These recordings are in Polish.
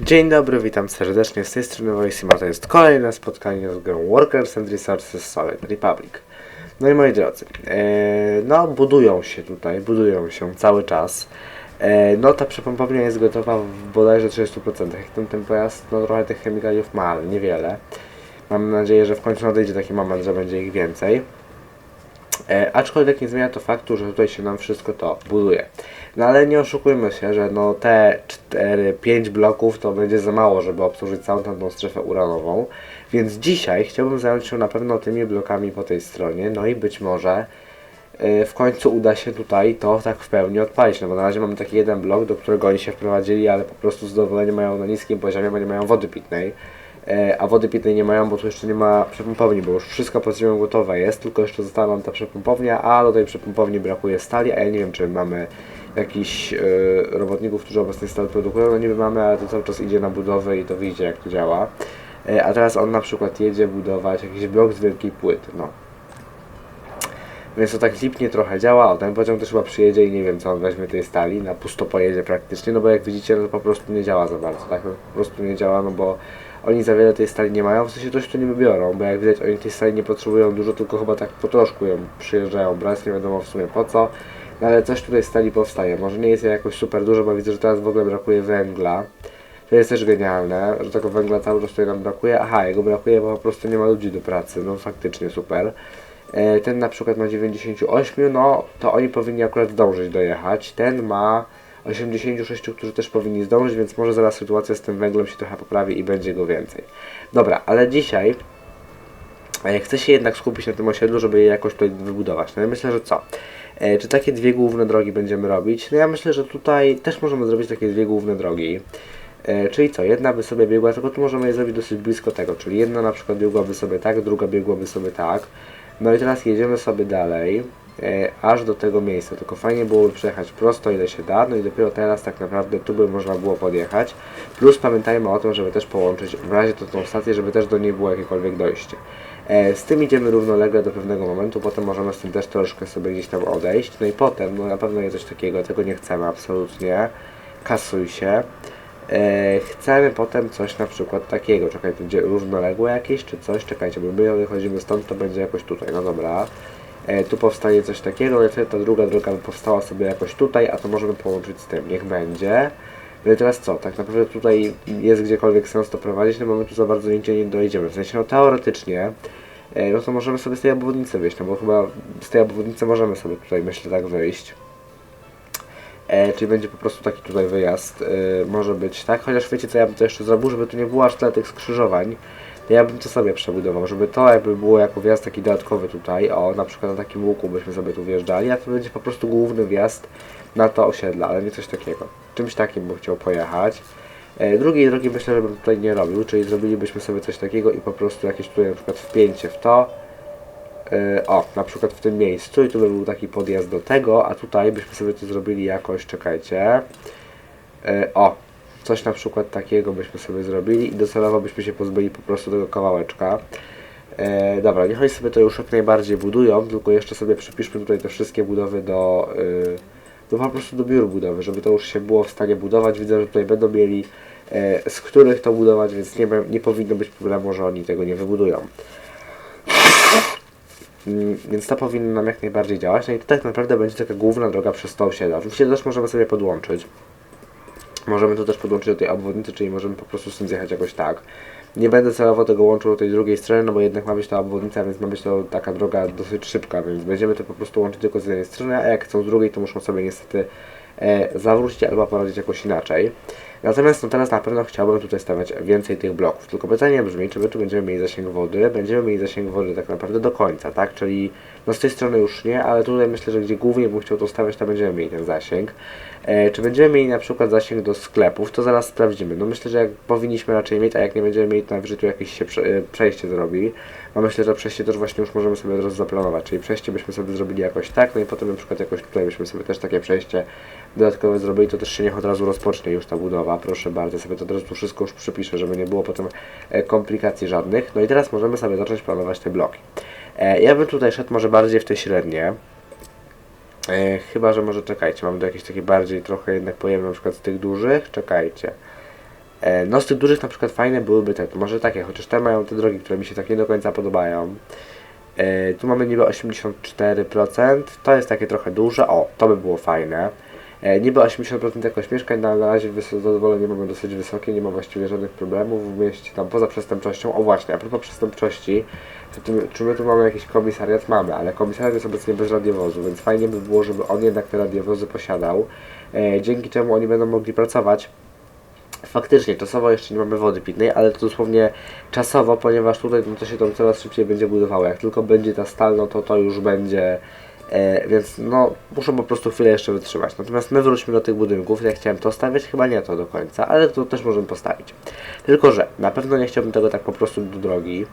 Dzień dobry, witam serdecznie z tej strony Voicima. To jest kolejne spotkanie z grą Workers and Resources Solid Republic. No i moi drodzy, e, no budują się tutaj, budują się cały czas. E, no ta przepompownia jest gotowa w bodajże 30%. Jak ten, ten pojazd, no trochę tych chemikaliów ma, ale niewiele. Mam nadzieję, że w końcu nadejdzie taki moment, że będzie ich więcej. E, aczkolwiek nie zmienia to faktu, że tutaj się nam wszystko to buduje. No ale nie oszukujmy się, że no te 4-5 bloków to będzie za mało, żeby obsłużyć całą tą strefę uranową. Więc dzisiaj chciałbym zająć się na pewno tymi blokami po tej stronie, no i być może e, w końcu uda się tutaj to tak w pełni odpalić, no bo na razie mamy taki jeden blok, do którego oni się wprowadzili, ale po prostu zadowolenie mają na niskim poziomie, bo nie mają wody pitnej. E, a wody pitnej nie mają, bo tu jeszcze nie ma przepompowni, bo już wszystko pod ziemią gotowe jest, tylko jeszcze została nam ta przepompownia, a do tej przepompowni brakuje stali, a ja nie wiem, czy mamy jakichś e, robotników, którzy obecnie stal produkują, no niby mamy, ale to cały czas idzie na budowę i to wyjdzie jak to działa. E, a teraz on na przykład jedzie budować jakiś blok z wielkiej płyty, no. Więc to tak lipnie trochę działa, o ten pociąg też chyba przyjedzie i nie wiem co on weźmie tej stali, na pusto pojedzie praktycznie, no bo jak widzicie, no to po prostu nie działa za bardzo, tak? No, po prostu nie działa, no bo oni za wiele tej stali nie mają, w sensie coś tu nie wybiorą, bo jak widać oni tej stali nie potrzebują dużo, tylko chyba tak po troszku ją przyjeżdżają brać, nie wiadomo w sumie po co. No ale coś tutaj stali powstaje, może nie jest jej jakoś super dużo, bo widzę, że teraz w ogóle brakuje węgla. To jest też genialne, że tego węgla cały czas tutaj nam brakuje. Aha, jego brakuje, bo po prostu nie ma ludzi do pracy, no faktycznie super. E, Ten na przykład ma 98, no to oni powinni akurat zdążyć dojechać. Ten ma 86, którzy też powinni zdążyć, więc może zaraz sytuacja z tym węglem się trochę poprawi i będzie go więcej. Dobra, ale dzisiaj e, chcę się jednak skupić na tym osiedlu, żeby je jakoś tutaj wybudować. No i myślę, że co? E, Czy takie dwie główne drogi będziemy robić? No ja myślę, że tutaj też możemy zrobić takie dwie główne drogi. E, Czyli co, jedna by sobie biegła, tylko tu możemy je zrobić dosyć blisko tego, czyli jedna na przykład biegłaby sobie tak, druga biegłaby sobie tak. No i teraz jedziemy sobie dalej, e, aż do tego miejsca, tylko fajnie byłoby przejechać prosto ile się da, no i dopiero teraz tak naprawdę tu by można było podjechać. Plus pamiętajmy o tym, żeby też połączyć w razie to tą stację, żeby też do niej było jakiekolwiek dojście. E, Z tym idziemy równolegle do pewnego momentu, potem możemy z tym też troszkę sobie gdzieś tam odejść, no i potem, no na pewno jest coś takiego, tego nie chcemy absolutnie, kasuj się. E, chcemy potem coś na przykład takiego, czekaj, będzie równoległe jakieś, czy coś, czekajcie, bo my wychodzimy stąd, to będzie jakoś tutaj, no dobra. E, tu powstanie coś takiego, wtedy ta druga droga by powstała sobie jakoś tutaj, a to możemy połączyć z tym, niech będzie. No i teraz co, tak naprawdę tutaj jest gdziekolwiek sens to prowadzić, no bo my tu za bardzo nigdzie nie dojdziemy, w sensie no teoretycznie, e, no to możemy sobie z tej obwodnicy wyjść, no bo chyba z tej obwodnicy możemy sobie tutaj, myślę, tak wyjść. E, czyli będzie po prostu taki tutaj wyjazd, e, może być, tak? Chociaż wiecie co ja bym to jeszcze zrobił, żeby tu nie było aż tyle tych skrzyżowań, ja bym to sobie przebudował, żeby to jakby było jako wjazd taki dodatkowy tutaj, o, na przykład na takim łuku byśmy sobie tu wjeżdżali, a to będzie po prostu główny wjazd na to osiedle, ale nie coś takiego. Czymś takim bym chciał pojechać. E, drugiej drogi myślę, że bym tutaj nie robił, czyli zrobilibyśmy sobie coś takiego i po prostu jakieś tutaj na przykład wpięcie w to, E, o, na przykład w tym miejscu i tu by był taki podjazd do tego, a tutaj byśmy sobie to zrobili jakoś, czekajcie, E, o, coś na przykład takiego byśmy sobie zrobili i docelowo byśmy się pozbyli po prostu tego kawałeczka. E, dobra, niech oni sobie to już jak najbardziej budują, tylko jeszcze sobie przypiszmy tutaj te wszystkie budowy do, y, po prostu do biur budowy, żeby to już się było w stanie budować. Widzę, że tutaj będą mieli e, z których to budować, więc nie, nie powinno być problemu, że oni tego nie wybudują. Mm, Więc to powinno nam jak najbardziej działać. No i to tak naprawdę będzie taka główna droga przez to osiedle. Oczywiście też możemy sobie podłączyć. Możemy to też podłączyć do tej obwodnicy, czyli możemy po prostu z tym zjechać jakoś tak. Nie będę celowo tego łączył do tej drugiej strony, no bo jednak ma być ta obwodnica, więc ma być to taka droga dosyć szybka, więc będziemy to po prostu łączyć tylko z jednej strony, a jak chcą z drugiej, to muszą sobie niestety e, zawrócić albo poradzić jakoś inaczej. Natomiast no teraz na pewno chciałbym tutaj stawiać więcej tych bloków. Tylko pytanie brzmi, czy my tu będziemy mieli zasięg wody? Będziemy mieli zasięg wody tak naprawdę do końca, tak? Czyli no z tej strony już nie, ale tutaj myślę, że gdzie głównie bym chciał to stawiać, to będziemy mieli ten zasięg. E, czy będziemy mieli na przykład zasięg do sklepów, to zaraz sprawdzimy. No myślę, że jak powinniśmy raczej mieć, a jak nie będziemy mieli, to najwyżej tu jakieś się prze, e, przejście zrobi. No myślę, że przejście też właśnie już możemy sobie od razu zaplanować, czyli przejście byśmy sobie zrobili jakoś tak, no i potem na przykład jakoś tutaj byśmy sobie też takie przejście dodatkowe zrobili, to też się niech od razu rozpocznie już ta budowa, proszę bardzo, sobie to od razu wszystko już przypiszę, żeby nie było potem e, komplikacji żadnych. No i teraz możemy sobie zacząć planować te bloki. E, ja bym tutaj szedł może bardziej w te średnie, E, chyba, że może czekajcie, mam do jakieś takie bardziej trochę jednak pojemne na przykład z tych dużych, czekajcie. E, no z tych dużych na przykład fajne byłyby te, może takie, chociaż te mają te drogi, które mi się tak nie do końca podobają. E, tu mamy niby 84%, to jest takie trochę duże, o, to by było fajne. E, niby 80% jakoś mieszkań, no, na razie zadowolenie mamy dosyć wysokie, nie ma właściwie żadnych problemów w mieście, tam poza przestępczością. O właśnie, a propos przestępczości, to tu, czy my tu mamy jakiś komisariat? Mamy, ale komisariat jest obecnie bez radiowozu, więc fajnie by było, żeby on jednak te radiowozy posiadał, dzięki czemu oni będą mogli pracować. Faktycznie, czasowo jeszcze nie mamy wody pitnej, ale to dosłownie czasowo, ponieważ tutaj no, to się tam coraz szybciej będzie budowało. Jak tylko będzie ta stal, no to to już będzie E, więc no, muszę po prostu chwilę jeszcze wytrzymać. Natomiast my wróćmy do tych budynków. Ja chciałem to stawiać, chyba nie to do końca, ale to też możemy postawić. Tylko, że na pewno nie chciałbym tego tak po prostu do drogi.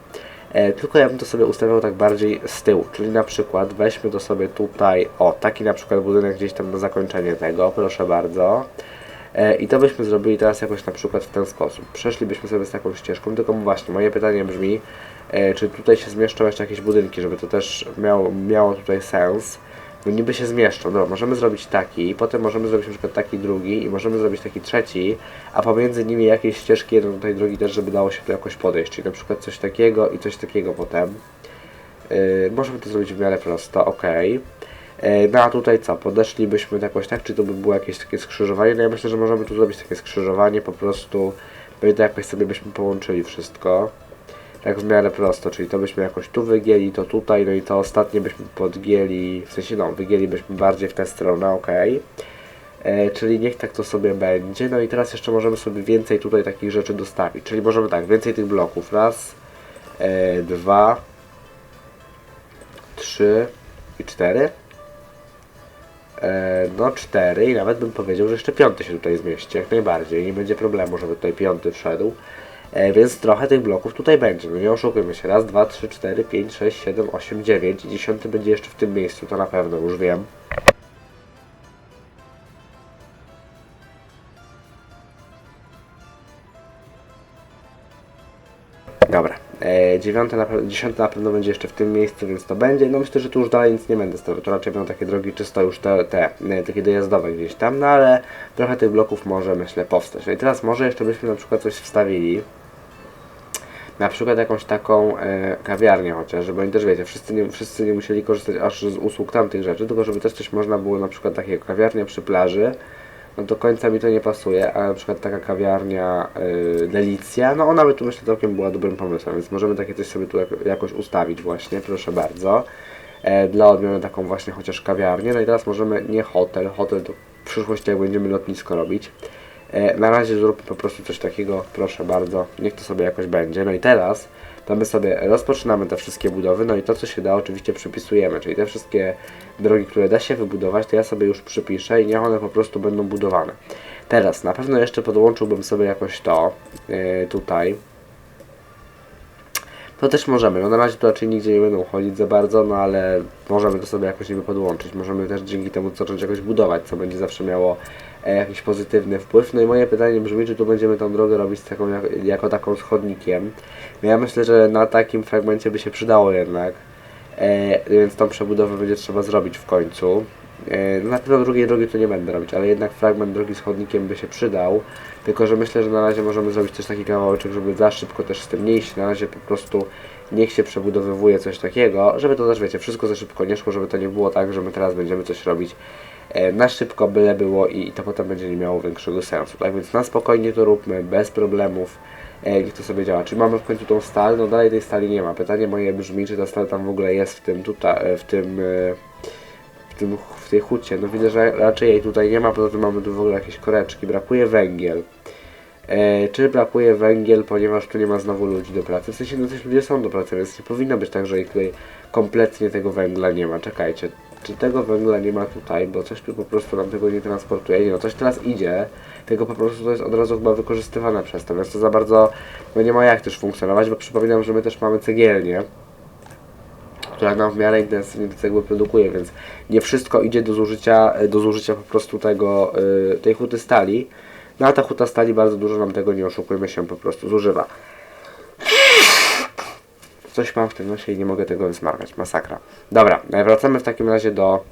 E, tylko ja bym to sobie ustawiał tak bardziej z tyłu. Czyli na przykład weźmy to sobie tutaj, o, taki na przykład budynek gdzieś tam na zakończenie tego, proszę bardzo. E, I to byśmy zrobili teraz jakoś na przykład w ten sposób. Przeszlibyśmy sobie z taką ścieżką, tylko właśnie moje pytanie brzmi, e, czy tutaj się zmieszczą jeszcze jakieś budynki, żeby to też miało, miało tutaj sens. No niby się zmieszczą, dobra, możemy zrobić taki, potem możemy zrobić przykład taki drugi i możemy zrobić taki trzeci, a pomiędzy nimi jakieś ścieżki jedną do tej drogi też, żeby dało się tu jakoś podejść, czyli przykład coś takiego i coś takiego potem. Yy, możemy to zrobić w miarę prosto, ok. E, No a tutaj co? Podeszlibyśmy jakoś tak, czy to by było jakieś takie skrzyżowanie? No ja myślę, że możemy tu zrobić takie skrzyżowanie, po prostu no i to jakoś sobie byśmy połączyli wszystko. Tak w miarę prosto, czyli to byśmy jakoś tu wygięli, to tutaj, no i to ostatnie byśmy podgięli, w sensie no, wygięlibyśmy bardziej w tę stronę, ok. E, czyli niech tak to sobie będzie. No i teraz jeszcze możemy sobie więcej tutaj takich rzeczy dostawić, czyli możemy tak, więcej tych bloków. Raz, e, dwa, trzy i cztery. E, no cztery i nawet bym powiedział, że jeszcze piąty się tutaj zmieści, jak najbardziej. Nie będzie problemu, żeby tutaj piąty wszedł. E, więc trochę tych bloków tutaj będzie. No nie oszukujmy się. Raz, dwa, trzy, cztery, pięć, sześć, siedem, osiem, dziewięć. Dziesiąty będzie jeszcze w tym miejscu, to na pewno już wiem. Dobra. E, dziewiąte na na pewno będzie jeszcze w tym miejscu, więc to będzie. No myślę, że tu już dalej nic nie będę stawiał. To raczej będą takie drogi czysto już te, te e, takie dojazdowe gdzieś tam, no ale trochę tych bloków może myślę powstać. No i teraz może jeszcze byśmy na przykład coś wstawili. Na przykład jakąś taką e, kawiarnię chociaż, żeby oni też wiecie, wszyscy nie, wszyscy nie musieli korzystać aż z usług tamtych rzeczy, tylko żeby też coś można było na przykład takiego kawiarnia przy plaży, no do końca mi to nie pasuje, a na przykład taka kawiarnia y, Delicja, no ona by tu myślę całkiem była dobrym pomysłem, więc możemy takie coś sobie tu jak, jakoś ustawić właśnie, proszę bardzo. E, dla odmiany taką właśnie chociaż kawiarnię, no i teraz możemy nie hotel, hotel to w przyszłości jak będziemy lotnisko robić. E, na razie zróbmy po prostu coś takiego, proszę bardzo, niech to sobie jakoś będzie. No i teraz to my sobie rozpoczynamy te wszystkie budowy, no i to co się da oczywiście przypisujemy, czyli te wszystkie drogi, które da się wybudować, to ja sobie już przypiszę i niech one po prostu będą budowane. Teraz na pewno jeszcze podłączyłbym sobie jakoś to yy, tutaj. To też możemy, no na razie to raczej nigdzie nie będą chodzić za bardzo, no ale możemy to sobie jakoś niby podłączyć. Możemy też dzięki temu zacząć jakoś budować, co będzie zawsze miało jakiś pozytywny wpływ. No i moje pytanie brzmi, czy tu będziemy tą drogę robić taką, jak, jako taką z chodnikiem. No ja myślę, że na takim fragmencie by się przydało jednak. E, więc tą przebudowę będzie trzeba zrobić w końcu. E, na pewno drugiej drogi to nie będę robić, ale jednak fragment drogi z chodnikiem by się przydał. Tylko, że myślę, że na razie możemy zrobić też taki kawałeczek, żeby za szybko też z tym nie iść. Na razie po prostu niech się przebudowywuje coś takiego, żeby to też, wiecie, wszystko za szybko nie szło, żeby to nie było tak, że my teraz będziemy coś robić e, na szybko, byle było i, to potem będzie nie miało większego sensu. Tak więc na spokojnie to róbmy, bez problemów. E, niech to sobie działa. Czy mamy w końcu tą stal? No dalej tej stali nie ma. Pytanie moje brzmi, czy ta stal tam w ogóle jest w tym tutaj, w tym, e, w tym, w tej hucie. No widzę, że raczej jej tutaj nie ma, poza tym mamy tu w ogóle jakieś koreczki. Brakuje węgiel. E, czy brakuje węgiel, ponieważ tu nie ma znowu ludzi do pracy? W sensie, no też ludzie są do pracy, więc nie powinno być tak, że ich tutaj kompletnie tego węgla nie ma. Czekajcie, czy tego węgla nie ma tutaj, bo coś tu po prostu nam tego nie transportuje. Nie no, coś teraz idzie, tylko po prostu to jest od razu chyba wykorzystywane przez to, więc to za bardzo no nie ma jak też funkcjonować, bo przypominam, że my też mamy cegielnię, która nam w miarę intensywnie te cegły produkuje, więc nie wszystko idzie do zużycia, do zużycia po prostu tego, y, tej huty stali, no a ta huta stali bardzo dużo nam tego, nie oszukujmy się, po prostu zużywa. Coś mam w tym nosie i nie mogę tego wysmarkać. Masakra. Dobra, e, wracamy w takim razie do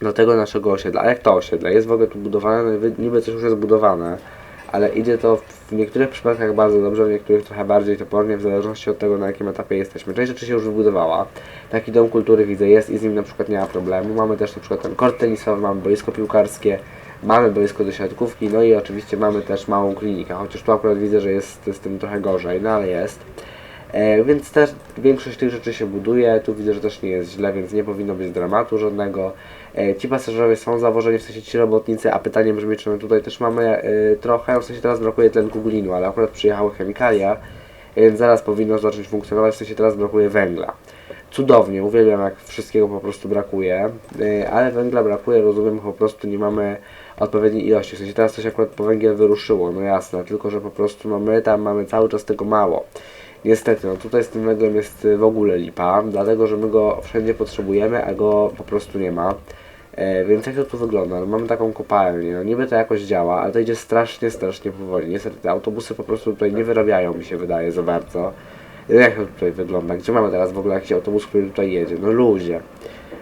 do tego naszego osiedla. A jak to osiedle? Jest w ogóle tu budowane, no niby coś już jest budowane, ale idzie to w niektórych przypadkach bardzo dobrze, w niektórych trochę bardziej topornie, w zależności od tego, na jakim etapie jesteśmy. Część rzeczy się już wybudowała. Taki dom kultury widzę jest i z nim na przykład nie ma problemu. Mamy też na przykład ten kort tenisowy, mamy boisko piłkarskie, mamy boisko do siatkówki, no i oczywiście mamy też małą klinikę, chociaż tu akurat widzę, że jest z tym trochę gorzej, no ale jest. E, więc też większość tych rzeczy się buduje, tu widzę, że też nie jest źle, więc nie powinno być dramatu żadnego. E, ci pasażerowie są zawożeni, w sensie ci robotnicy, a pytanie brzmi, czy my tutaj też mamy e, trochę, w sensie teraz brakuje tlenku glinu, ale akurat przyjechały chemikalia, więc zaraz powinno zacząć funkcjonować, w sensie teraz brakuje węgla. Cudownie, uwielbiam jak wszystkiego po prostu brakuje, ale węgla brakuje, rozumiem, po prostu nie mamy odpowiedniej ilości, w sensie teraz coś akurat po węgiel wyruszyło, no jasne, tylko że po prostu no my tam mamy cały czas tego mało. Niestety, no tutaj z tym węglem jest y, w ogóle lipa, dlatego że my go wszędzie potrzebujemy, a go po prostu nie ma. E, więc jak to tu wygląda? No, mamy taką kopalnię, no niby to jakoś działa, ale to idzie strasznie, strasznie powoli. Niestety te autobusy po prostu tutaj nie wyrabiają, mi się wydaje, za bardzo. Jak to tutaj wygląda? Gdzie mamy teraz w ogóle jakiś autobus, który tutaj jedzie? No ludzie.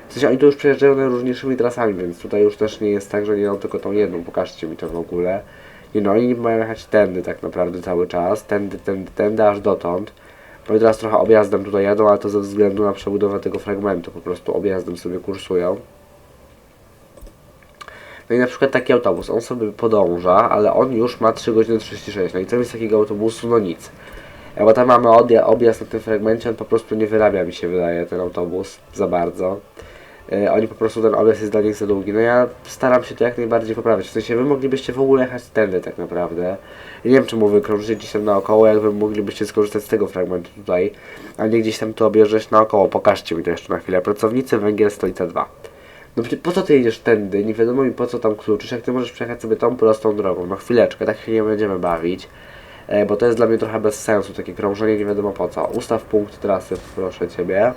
W sensie oni tu już przejeżdżają najróżniejszymi trasami, więc tutaj już też nie jest tak, że nie mam tylko tą jedną. Pokażcie mi to w ogóle. Nie no, oni mają jechać tędy tak naprawdę cały czas. Tędy, tędy, tędy, aż dotąd. No i teraz trochę objazdem tutaj jadą, ale to ze względu na przebudowę tego fragmentu. Po prostu objazdem sobie kursują. No i na przykład taki autobus, on sobie podąża, ale on już ma 3 godziny 36. No i co z takiego autobusu? No nic. Bo tam mamy objazd na tym fragmencie, on po prostu nie wyrabia mi się wydaje ten autobus za bardzo. E, oni po prostu ten objazd jest dla nich za długi. No ja staram się to jak najbardziej poprawić. W sensie wy moglibyście w ogóle jechać tędy tak naprawdę. Nie wiem czemu wy krążycie gdzieś tam naokoło, jak wy moglibyście skorzystać z tego fragmentu tutaj, a nie gdzieś tam to objeżdżać naokoło. Pokażcie mi to jeszcze na chwilę. Pracownicy Węgiel Stolica 2. No po co ty jedziesz tędy? Nie wiadomo mi po co tam kluczysz, jak ty możesz przejechać sobie tą prostą drogą. No chwileczkę, tak się nie będziemy bawić. E, bo to jest dla mnie trochę bez sensu, takie krążenie nie wiadomo po co. Ustaw punkt trasy, proszę Ciebie.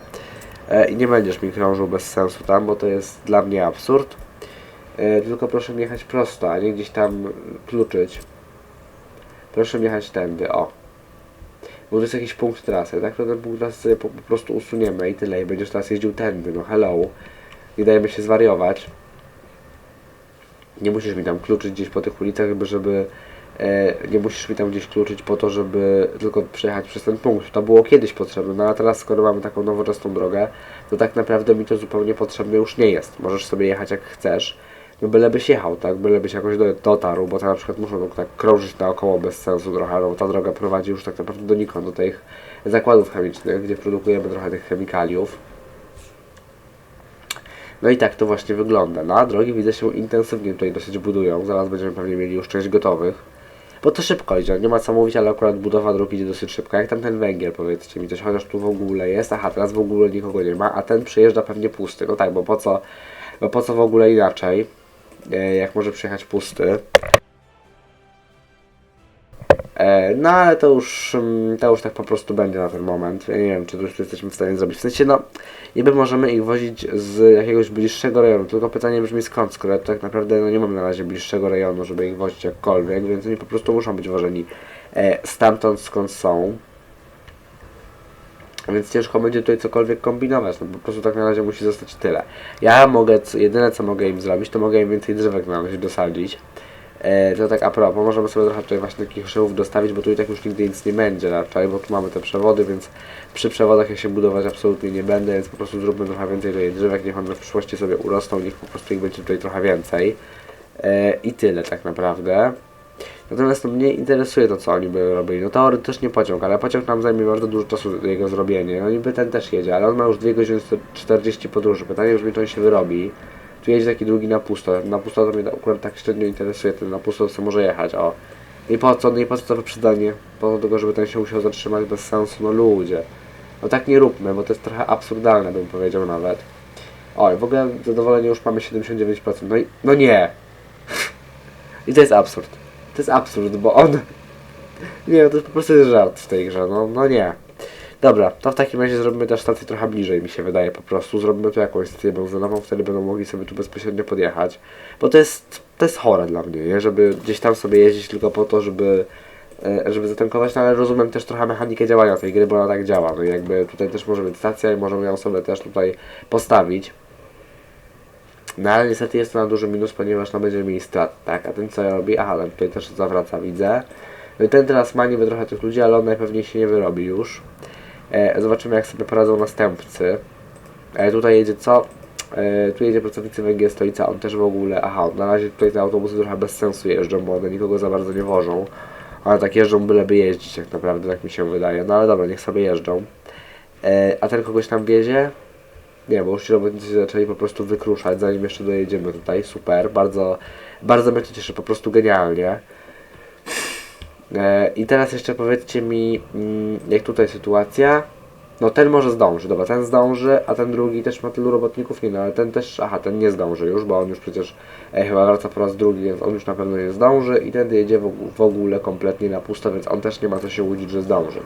E, I nie będziesz mi krążył bez sensu tam, bo to jest dla mnie absurd. E, tylko proszę mi jechać prosto, a nie gdzieś tam kluczyć. Proszę mi jechać tędy, o. Bo to jest jakiś punkt trasy, tak? To ten punkt trasy po, po prostu usuniemy i tyle. I będziesz teraz jeździł tędy, no hello. Nie dajemy się zwariować. Nie musisz mi tam kluczyć gdzieś po tych ulicach, żeby, żeby nie musisz mi tam gdzieś kluczyć po to, żeby tylko przejechać przez ten punkt. To było kiedyś potrzebne, no a teraz skoro mamy taką nowoczesną drogę, to tak naprawdę mi to zupełnie potrzebne już nie jest. Możesz sobie jechać jak chcesz, no bylebyś jechał, tak, bylebyś jakoś do, dotarł, bo to na przykład muszą tak krążyć naokoło bez sensu trochę, no bo ta droga prowadzi już tak naprawdę donikąd, do tych zakładów chemicznych, gdzie produkujemy trochę tych chemikaliów. No i tak to właśnie wygląda. No a drogi widzę się intensywnie tutaj dosyć budują. Zaraz będziemy pewnie mieli już część gotowych. Bo to szybko idzie, nie ma co mówić, ale akurat budowa dróg idzie dosyć szybko. Jak tam ten węgiel, powiedzcie mi coś, chociaż tu w ogóle jest. Aha, teraz w ogóle nikogo nie ma, a ten przyjeżdża pewnie pusty. No tak, bo po co, bo po co w ogóle inaczej, e, jak może przyjechać pusty. E, No ale to już, mm, to już tak po prostu będzie na ten moment. Ja nie wiem, czy to już jesteśmy w stanie zrobić. W sensie, no, niby możemy ich wozić z jakiegoś bliższego rejonu, tylko pytanie brzmi skąd, skoro tak naprawdę no, nie mamy na razie bliższego rejonu, żeby ich wozić jakkolwiek, więc oni po prostu muszą być wożeni e, stamtąd, skąd są. Więc ciężko będzie tutaj cokolwiek kombinować, no po prostu tak na razie musi zostać tyle. Ja mogę, jedyne co mogę im zrobić, to mogę im więcej drzewek na razie dosadzić. E, to tak a propos, możemy sobie trochę tutaj właśnie takich szewów dostawić, bo tu i tak już nigdy nic nie będzie raczej, bo tu mamy te przewody, więc przy przewodach ja się budować absolutnie nie będę, więc po prostu zróbmy trochę więcej tutaj drzewek, niech one w przyszłości sobie urosną, niech po prostu ich będzie tutaj trochę więcej. E, I tyle tak naprawdę. Natomiast mnie interesuje to, co oni by robili. No teoretycznie pociąg, ale pociąg nam zajmie bardzo dużo czasu jego zrobienie. No niby ten też jedzie, ale on ma już 2 godziny 40 podróży. Pytanie brzmi, czy on się wyrobi. Tu jedzie taki drugi na pusto. Na pusto to mnie akurat tak średnio interesuje, ten na pusto co może jechać, o. I po co, no i po co to wyprzedzanie? Po tego, żeby ten się musiał zatrzymać bez sensu, no ludzie. No tak nie róbmy, bo to jest trochę absurdalne, bym powiedział nawet. O, i w ogóle zadowolenie już mamy 79%. No i, no nie! I to jest absurd. To jest absurd, bo on... Nie, to jest po prostu żart w tej grze, no, no nie. Dobra, to w takim razie zrobimy też stację trochę bliżej, mi się wydaje po prostu. Zrobimy tu jakąś stację benzynową, wtedy będą mogli sobie tu bezpośrednio podjechać. Bo to jest, to jest chore dla mnie, nie? Żeby gdzieś tam sobie jeździć tylko po to, żeby, e, żeby zatankować, no ale rozumiem też trochę mechanikę działania tej gry, bo ona tak działa. No i jakby tutaj też może być stacja i możemy ją sobie też tutaj postawić. No ale niestety jest to na duży minus, ponieważ no będziemy mieli strat, tak? A ten co robi? Aha, ale tutaj też zawraca, widzę. No i ten teraz ma niby trochę tych ludzi, ale on najpewniej się nie wyrobi już. E, zobaczymy jak sobie poradzą następcy. E, tutaj jedzie co? E, tu jedzie pracownicy węgiel stolica, on też w ogóle, aha, na razie tutaj te autobusy trochę bez sensu jeżdżą, bo one nikogo za bardzo nie wożą. One tak jeżdżą byleby jeździć tak naprawdę, tak mi się wydaje. No ale dobra, niech sobie jeżdżą. A ten kogoś tam wiezie? Nie, bo już ci robotnicy zaczęli po prostu wykruszać, zanim jeszcze dojedziemy tutaj. Super, bardzo, bardzo mnie to cieszy, po prostu genialnie. E, I teraz jeszcze powiedzcie mi, mm, jak tutaj sytuacja. No ten może zdąży, dobra, ten zdąży, a ten drugi też ma tylu robotników, nie no, ale ten też, aha, ten nie zdąży już, bo on już przecież e, chyba wraca po raz drugi, więc on już na pewno nie zdąży i ten jedzie w, ogó- w ogóle kompletnie na pusto, więc on też nie ma co się łudzić, że zdąży.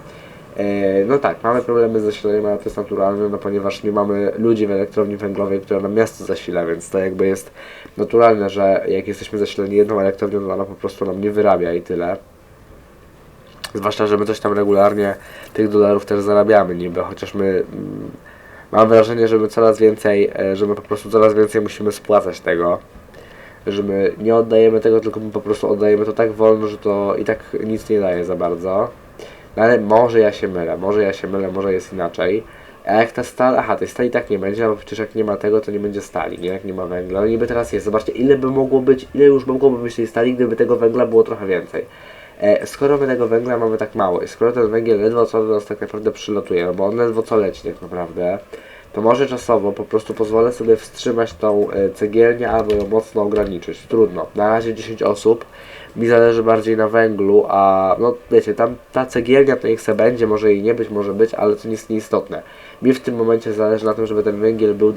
E, no tak, mamy problemy z zasileniem, ale to jest naturalne, no ponieważ nie mamy ludzi w elektrowni węglowej, która nam miasto zasila, więc to jakby jest naturalne, że jak jesteśmy zasileni jedną elektrownią, to ona po prostu nam nie wyrabia i tyle. Zwłaszcza, że my coś tam regularnie tych dolarów też zarabiamy niby, chociaż my mm, mam wrażenie, że my coraz więcej, e, że my po prostu coraz więcej musimy spłacać tego. Że my nie oddajemy tego, tylko my po prostu oddajemy to tak wolno, że to i tak nic nie daje za bardzo. No ale może ja się mylę, może ja się mylę, może jest inaczej. A jak ta stal, aha, tej stali tak nie będzie, bo przecież jak nie ma tego, to nie będzie stali, nie? Jak nie ma węgla. No niby teraz jest, zobaczcie, ile by mogło być, ile już mogłoby być tej stali, gdyby tego węgla było trochę więcej. E, skoro my tego węgla mamy tak mało i skoro ten węgiel ledwo co do nas tak naprawdę przylotuje, no bo on ledwo co leci tak naprawdę, to może czasowo po prostu pozwolę sobie wstrzymać tą e, cegielnię albo ją mocno ograniczyć. Trudno. Na razie 10 osób. Mi zależy bardziej na węglu, a no wiecie, tam ta cegielnia to niech se będzie, może jej nie być, może być, ale to jest nieistotne. Mi w tym momencie zależy na tym, żeby ten węgiel był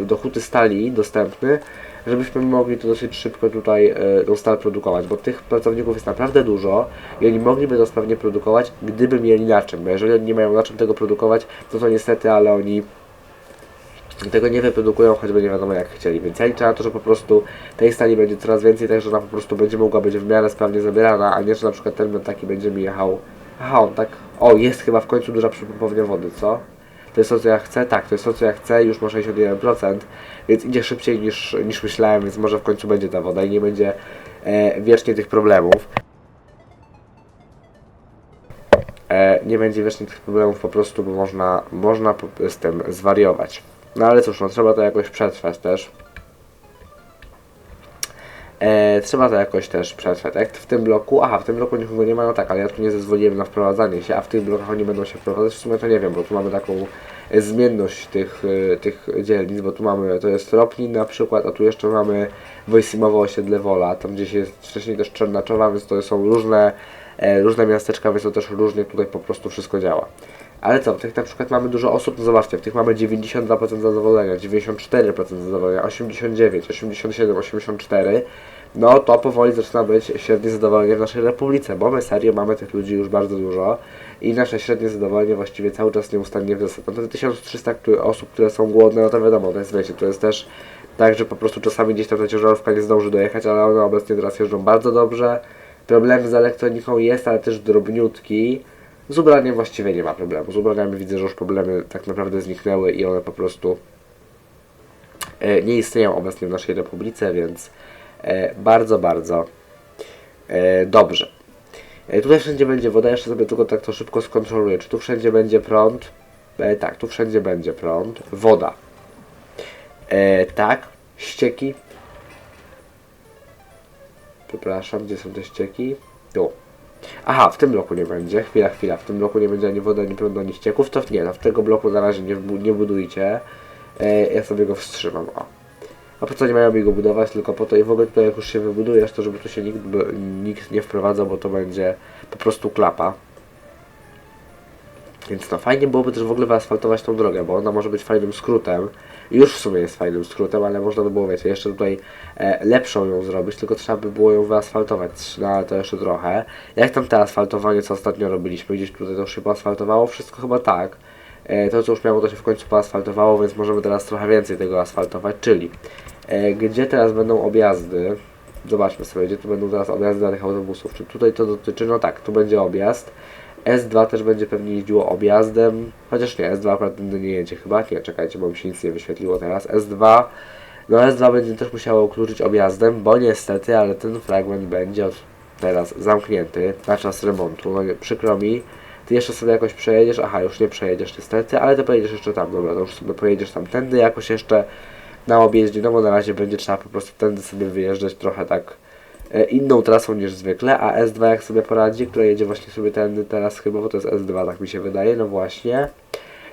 do huty stali dostępny, żebyśmy mogli to dosyć szybko tutaj e, tą stal produkować, bo tych pracowników jest naprawdę dużo i oni mogliby to sprawnie produkować, gdyby mieli na czym, bo jeżeli oni nie mają na czym tego produkować, to to niestety, ale oni tego nie wyprodukują, choćby nie wiadomo jak chcieli, więc ja liczę na to, że po prostu tej stali będzie coraz więcej, tak że ona po prostu będzie mogła być w miarę sprawnie zabierana, a nie, że na przykład ten taki będzie mi jechał, aha, on tak, o, jest chyba w końcu duża przypompownia wody, co? To jest to, co ja chcę? Tak, to jest to, co ja chcę, już ma 61%, więc idzie szybciej niż, niż myślałem, więc może w końcu będzie ta woda i nie będzie e, wiecznie tych problemów. E, nie będzie wiecznie tych problemów po prostu, bo można, można z tym zwariować. No ale cóż, no trzeba to jakoś przetrwać też. E, trzeba to jakoś też przetrwać. Jak w tym bloku, aha, w tym bloku nikogo nie ma, no tak, ale ja tu nie zezwoliłem na wprowadzanie się, a w tych blokach oni będą się wprowadzać, w sumie to nie wiem, bo tu mamy taką e, zmienność tych, e, tych dzielnic, bo tu mamy, to jest Ropnin na przykład, a tu jeszcze mamy Wojsimowo osiedle Wola, tam gdzieś jest wcześniej też Czernaczowa, więc to są różne, różne miasteczka, więc to też różnie tutaj po prostu wszystko działa. Ale co, w tych na przykład mamy dużo osób, no zobaczcie, w tych mamy 92% zadowolenia, 94% zadowolenia, 89, 87, 84, no to powoli zaczyna być średnie zadowolenie w naszej republice, bo my serio mamy tych ludzi już bardzo dużo i nasze średnie zadowolenie właściwie cały czas nieustannie wzrasta. No te 1300 które, osób, które są głodne, no to wiadomo, to jest wiecie, to jest też tak, że po prostu czasami gdzieś tam ta ciężarówka nie zdąży dojechać, ale one obecnie teraz jeżdżą bardzo dobrze. Problemy z elektroniką jest, ale też drobniutki. Z ubraniem właściwie nie ma problemu. Z ubraniami widzę, że już problemy tak naprawdę zniknęły i one po prostu e, nie istnieją obecnie w naszej republice, więc e, bardzo, bardzo e, dobrze. Tutaj wszędzie będzie woda, jeszcze sobie tylko tak to szybko skontroluję. Czy tu wszędzie będzie prąd? Tak, tu wszędzie będzie prąd. Woda. Tak, ścieki. Przepraszam, gdzie są te ścieki? Tu. Aha, w tym bloku nie będzie. Chwila, chwila. W tym bloku nie będzie ani wody, ani prądu, ani ścieków. To nie, no w tego bloku na razie nie, nie budujcie. E, ja sobie go wstrzymam. O. A po co nie mają go budować? Tylko po to i w ogóle tutaj jak już się wybudujesz, to żeby tu się nikt, nikt nie wprowadzał, bo to będzie po prostu klapa. Więc no fajnie byłoby też w ogóle wyasfaltować tą drogę, bo ona może być fajnym skrótem. Już w sumie jest fajnym skrótem, ale można by było, wiecie, jeszcze tutaj e, lepszą ją zrobić, tylko trzeba by było ją wyasfaltować, no ale to jeszcze trochę. Jak tam te asfaltowanie, co ostatnio robiliśmy? Gdzieś tutaj to już się poasfaltowało? Wszystko chyba tak. E, to co już miało, to się w końcu poasfaltowało, więc możemy teraz trochę więcej tego asfaltować, czyli e, gdzie teraz będą objazdy? Zobaczmy sobie, gdzie tu będą teraz objazdy dla tych autobusów. Czy tutaj to dotyczy? No tak, tu będzie objazd. S2 też będzie pewnie jeździło objazdem, chociaż nie, S2 akurat tędy nie jedzie chyba, nie, czekajcie, bo mi się nic nie wyświetliło teraz. S2 No S2 będzie też musiało kluczyć objazdem, bo niestety, ale ten fragment będzie od teraz zamknięty na czas remontu. No przykro mi. Ty jeszcze sobie jakoś przejedziesz, aha, już nie przejedziesz niestety, ale ty pojedziesz jeszcze tam, dobra, to już sobie pojedziesz tam tędy jakoś jeszcze na objeździe, no bo na razie będzie trzeba po prostu tędy sobie wyjeżdżać trochę tak inną trasą niż zwykle, a S2 jak sobie poradzi, który jedzie właśnie sobie tędy teraz chyba, bo to jest S2, tak mi się wydaje, no właśnie,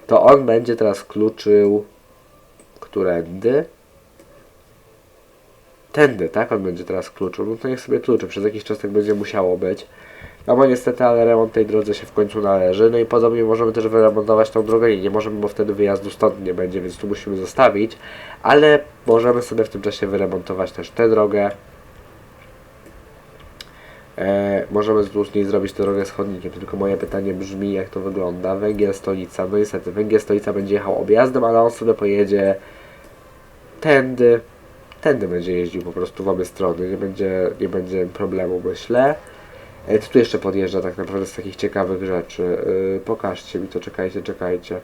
to on będzie teraz kluczył którędy? Tędy, tak? On będzie teraz kluczył. No to niech sobie kluczy, przez jakiś czas tak będzie musiało być. No bo niestety, ale remont tej drodze się w końcu należy. No i podobnie możemy też wyremontować tą drogę i nie możemy, bo wtedy wyjazdu stąd nie będzie, więc tu musimy zostawić. Ale możemy sobie w tym czasie wyremontować też tę drogę. E, możemy z niej zrobić tę drogę z chodnikiem, tylko moje pytanie brzmi, jak to wygląda. Węgiel stolica, no niestety, węgiel stolica będzie jechał objazdem, ale on sobie pojedzie tędy, tędy będzie jeździł po prostu w obie strony, nie będzie, nie będzie problemu, myślę. E, Co tu jeszcze podjeżdża tak naprawdę z takich ciekawych rzeczy? Yy, pokażcie mi to, czekajcie, czekajcie.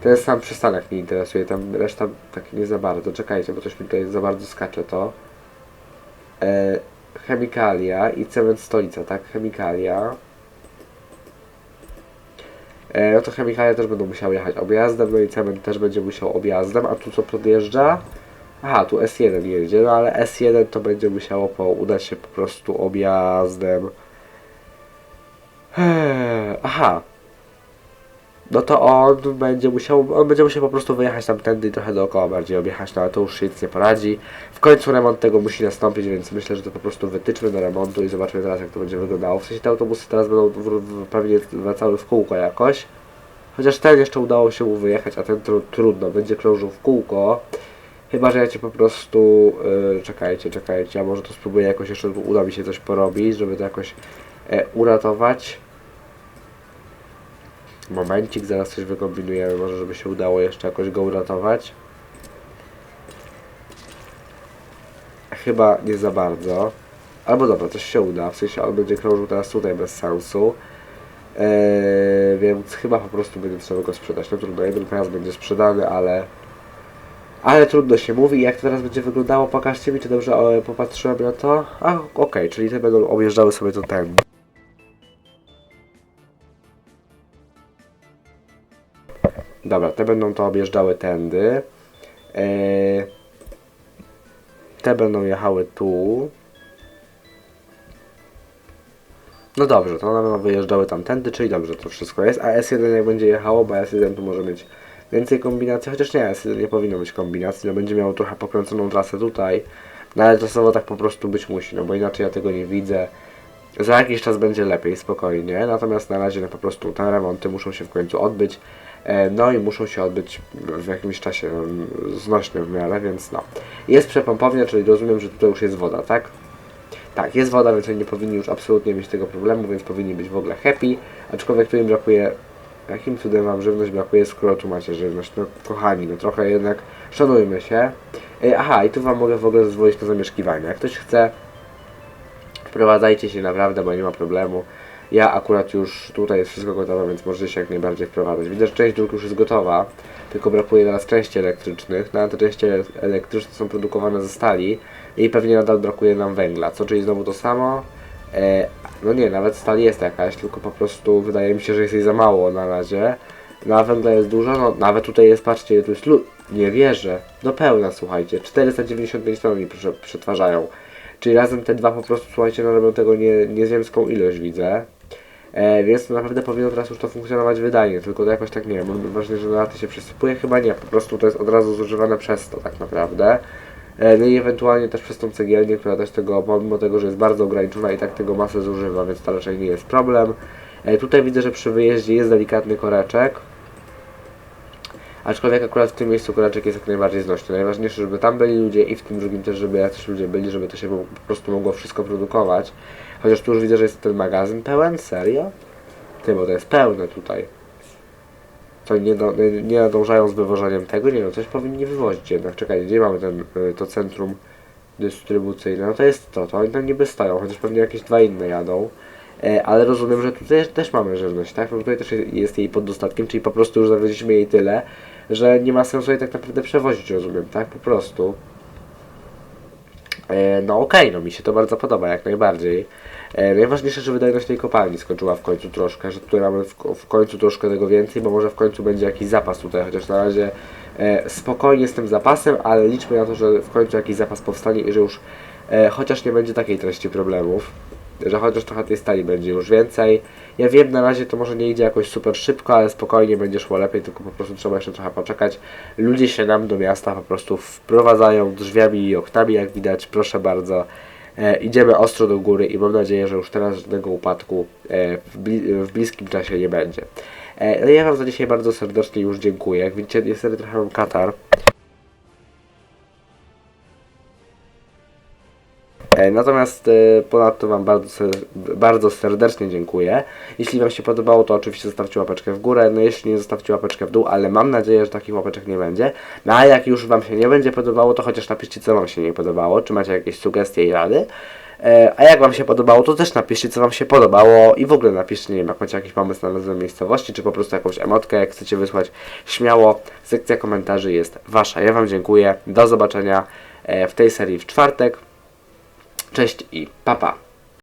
Ten sam przystanek mnie interesuje, tam reszta tak nie za bardzo. Czekajcie, bo coś mi tutaj za bardzo skacze to. E, chemikalia i cement stolica, tak? Chemikalia. E, no to chemikalia też będą musiały jechać objazdem, no i cement też będzie musiał objazdem, a tu co podjeżdża? Aha, tu S1 jedzie, no ale S1 to będzie musiało po, udać się po prostu objazdem. Eee, Aha. No to on będzie musiał, on będzie musiał po prostu wyjechać tamtędy i trochę dookoła bardziej objechać, no ale to już się nic nie poradzi. W końcu remont tego musi nastąpić, więc myślę, że to po prostu wytyczmy do remontu i zobaczmy teraz jak to będzie wyglądało. W sensie te autobusy teraz będą w, w, pewnie wracały w kółko jakoś. Chociaż ten jeszcze udało się mu wyjechać, a ten tru, trudno, będzie krążył w kółko. Chyba, że ja cię po prostu. Yy, czekajcie, czekajcie. A może to spróbuję jakoś jeszcze uda mi się coś porobić, żeby to jakoś e, uratować. Momencik, zaraz coś wykombinujemy, może żeby się udało jeszcze jakoś go uratować. Chyba nie za bardzo. Albo dobra, coś się uda, w sensie on będzie krążył teraz tutaj bez sensu. Eee, więc chyba po prostu będzie trzeba go sprzedać. No trudno, jeden pojazd będzie sprzedany, ale... Ale trudno się mówi. Jak to teraz będzie wyglądało? Pokażcie mi, czy dobrze e, popatrzyłem na to. A, okej, czyli te będą objeżdżały sobie to ten. Dobra, te będą to objeżdżały tędy. Eee, te będą jechały tu. No dobrze, to one będą wyjeżdżały tamtędy, czyli dobrze to wszystko jest. A S1 jak będzie jechało, bo S1 tu może mieć więcej kombinacji, chociaż nie, S1 nie powinno być kombinacji, no będzie miało trochę pokręconą trasę tutaj. No ale czasowo tak po prostu być musi, no bo inaczej ja tego nie widzę. Za jakiś czas będzie lepiej, spokojnie, natomiast na razie no, po prostu te remonty muszą się w końcu odbyć. E, No i muszą się odbyć w jakimś czasie mm, znośnym w miarę, więc no. Jest przepompownia, czyli rozumiem, że tutaj już jest woda, tak? Tak, jest woda, więc oni nie powinni już absolutnie mieć tego problemu, więc powinni być w ogóle happy, aczkolwiek tu im brakuje, jakim cudem wam żywność brakuje, skoro tu macie żywność, no kochani, no trochę jednak szanujmy się. E, Aha, i tu wam mogę w ogóle zezwolić na zamieszkiwanie, jak ktoś chce, wprowadzajcie się naprawdę, bo nie ma problemu. Ja akurat już tutaj jest wszystko gotowe, więc możecie się jak najbardziej wprowadzać. Widzę, że część dróg już jest gotowa, tylko brakuje teraz części elektrycznych. No, te części ele- elektryczne są produkowane ze stali i pewnie nadal brakuje nam węgla. Co, czyli znowu to samo? E, no nie, nawet stali jest jakaś, tylko po prostu wydaje mi się, że jest jej za mało na razie. No a węgla jest dużo, no nawet tutaj jest, patrzcie, tu jest lu- Nie wierzę. Do pełna, słuchajcie. 495 ton przetwarzają. Czyli razem te dwa po prostu, słuchajcie, no robią tego nie, nieziemską ilość, widzę. E, więc naprawdę powinno teraz już to funkcjonować wydajnie, tylko to jakoś tak nie wiem, ważne, że na laty się przesypuje, chyba nie, po prostu to jest od razu zużywane przez to tak naprawdę. E, no i ewentualnie też przez tą cegielnię, która też tego, pomimo tego, że jest bardzo ograniczona i tak tego masę zużywa, więc to raczej nie jest problem. E, tutaj widzę, że przy wyjeździe jest delikatny koreczek. Aczkolwiek akurat w tym miejscu koreczek jest jak najbardziej znośny. Najważniejsze, żeby tam byli ludzie i w tym drugim też, żeby jacyś ludzie byli, żeby to się po prostu mogło wszystko produkować. Chociaż tu już widzę, że jest ten magazyn pełen, serio? Ty, bo to jest pełne tutaj. To nie, do, nie, nie nadążają z wywożeniem tego? Nie no, coś powinni wywozić jednak. Czekaj, gdzie mamy ten, y, to centrum dystrybucyjne? No to jest to, to oni tam niby stoją, chociaż pewnie jakieś dwa inne jadą. E, ale rozumiem, że tutaj też mamy żywność, tak? No tutaj też jest jej pod dostatkiem, czyli po prostu już zawieźliśmy jej tyle, że nie ma sensu jej tak naprawdę przewozić, rozumiem, tak? Po prostu. E, no okej, no mi się to bardzo podoba, jak najbardziej. E, najważniejsze, że wydajność tej kopalni skończyła w końcu troszkę, że tutaj mamy w, w końcu troszkę tego więcej, bo może w końcu będzie jakiś zapas tutaj, chociaż na razie e, spokojnie z tym zapasem, ale liczmy na to, że w końcu jakiś zapas powstanie i że już chociaż nie będzie takiej treści problemów, że chociaż trochę tej stali będzie już więcej. Ja wiem, na razie to może nie idzie jakoś super szybko, ale spokojnie będzie szło lepiej, tylko po prostu trzeba jeszcze trochę poczekać. Ludzie się nam do miasta po prostu wprowadzają drzwiami i oknami, jak widać, proszę bardzo. E, idziemy ostro do góry i mam nadzieję, że już teraz żadnego upadku e, w, bli w bliskim czasie nie będzie. E, no ja Wam za dzisiaj bardzo serdecznie już dziękuję. Jak widzicie, niestety trochę mam katar. Natomiast e, ponadto Wam bardzo, bardzo serdecznie dziękuję. Jeśli Wam się podobało, to oczywiście zostawcie łapeczkę w górę. No jeśli nie, zostawcie łapeczkę w dół, ale mam nadzieję, że takich łapeczek nie będzie. No a jak już Wam się nie będzie podobało, to chociaż napiszcie, co Wam się nie podobało, czy macie jakieś sugestie i rady. E, A jak Wam się podobało, to też napiszcie, co Wam się podobało i w ogóle napiszcie, nie wiem, jak macie jakiś pomysł na nazwę miejscowości, czy po prostu jakąś emotkę, jak chcecie wysłać, śmiało. Sekcja komentarzy jest Wasza. Ja Wam dziękuję. Do zobaczenia e, w tej serii w czwartek. Cześć i papa. Pa.